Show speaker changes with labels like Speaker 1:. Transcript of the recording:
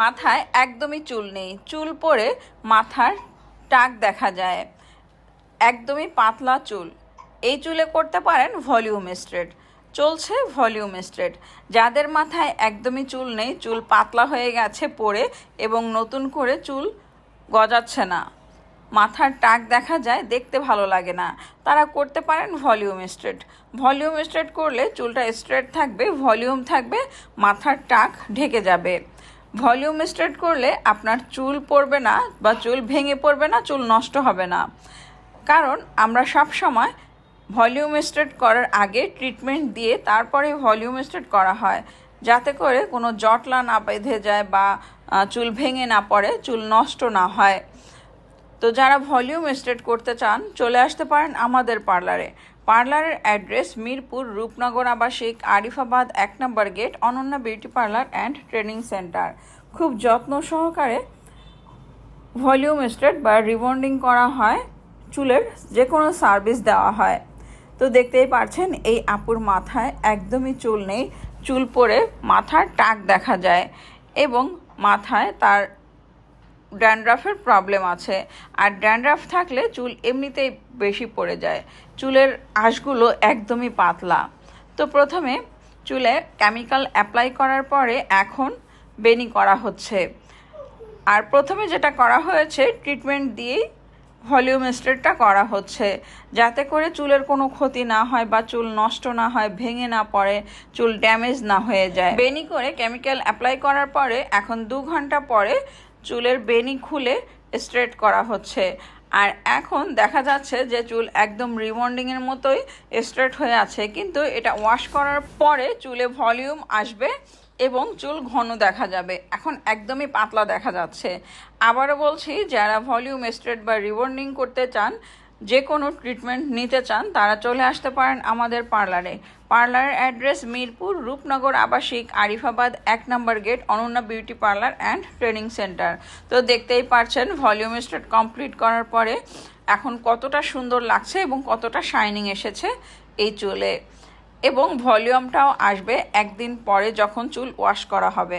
Speaker 1: মাথায় একদমই চুল নেই। চুল পরে মাথার টাক দেখা যায়। একদমই পাতলা চুল। এই চুলে করতে পারেন ভলিউম স্ট্রেট। চলছে ভলিউম স্ট্রেট। যাদের মাথায় একদমই চুল নেই, চুল পাতলা হয়ে গেছে পড়ে এবং নতুন করে চুল গজাচ্ছে না। মাথার টাক দেখা যায়, দেখতে ভালো লাগে না। তারা করতে পারেন ভলিউম স্ট্রেট। ভলিউম স্ট্রেট করলে চুলটা স্ট্রেট থাকবে, ভলিউম থাকবে, মাথার টাক ঢেকে যাবে। ভলিউম স্ট্রেট করলে আপনার চুল পড়বে না বা চুল ভেঙে পড়বে না, চুল নষ্ট হবে না। কারণ আমরা সব সময় ভলিউম স্ট্রেট করার আগে ট্রিটমেন্ট দিয়ে তারপরে ভলিউম স্ট্রেট করা হয়। যাতে করে কোনো জটলা না বেঁধে যায় বা চুল ভেঙে না পড়ে, চুল নষ্ট না হয়। তো যারা ভলিউম স্ট্রেট করতে চান, চলে আসতে পারেন আমাদের পার্লারে। পার্লারের অ্যাড্রেস মিরপুর রূপনগর আবাসিক আরিফাবাদ এক number gate, Ananya beauty parlour and training centre. খুব যত্ন সহকারে ভলিউম স্ট্রেট বা রিবন্ডিং করা হয়, চুলের যে কোনো সার্ভিস দেওয়া হয়। তো দেখতেই পারছেন, এই আপুর মাথায় একদমই চুল নেই। চুল পরে মাথার টাক দেখা যায় এবং মাথায় তার ড্যান্ড্রাফের প্রবলেম আছে। আর ড্যান্ড্রাফ থাকলে চুল এমনিতেই বেশি পড়ে যায়। চুলের আঁশগুলো একদমই পাতলা। তো প্রথমে চুলে কেমিক্যাল অ্যাপ্লাই করার পরে এখন বেনি করা হচ্ছে। আর প্রথমে যেটা করা হয়েছে ট্রিটমেন্ট দিয়েই ভলিউম স্ট্রেটটা করা হচ্ছে। যাতে করে চুলের কোনো ক্ষতি না হয় বা চুল নষ্ট না হয়, ভেঙে না পড়ে, চুল ড্যামেজ না হয়ে যায়। বেনি করে কেমিক্যাল অ্যাপ্লাই করার পরে এখন দু ঘণ্টা পরে চুলের বেনি খুলে স্ট্রেট করা হচ্ছে। আর এখন দেখা যাচ্ছে যে চুল একদম রিবন্ডিংয়ের মতোই স্ট্রেট হয়ে আছে, কিন্তু এটা ওয়াশ করার পরে চুলে ভলিউম আসবে এবং চুল ঘন দেখা যাবে। এখন একদমই পাতলা দেখা যাচ্ছে। আবারও বলছি, যারা ভলিউম স্ট্রেট বা রিবন্ডিং করতে চান যে কোনো ট্রিটমেন্ট নিতে চান, তারা চলে আসতে পারেন আমাদের পার্লারে পার্লারের অ্যাড্রেস মিরপুর রূপনগর আবাসিক, আরিফাবাদ এক number gate Ananya beauty parlour and training centre তো দেখতেই পারছেন ভলিউম স্ট্রেট কমপ্লিট করার পরে এখন কতটা সুন্দর লাগছে এবং কতটা শাইনিং এসেছে এই চুলে। এবং ভলিউমটাও আসবে একদিন পরে যখন চুল ওয়াশ করা হবে।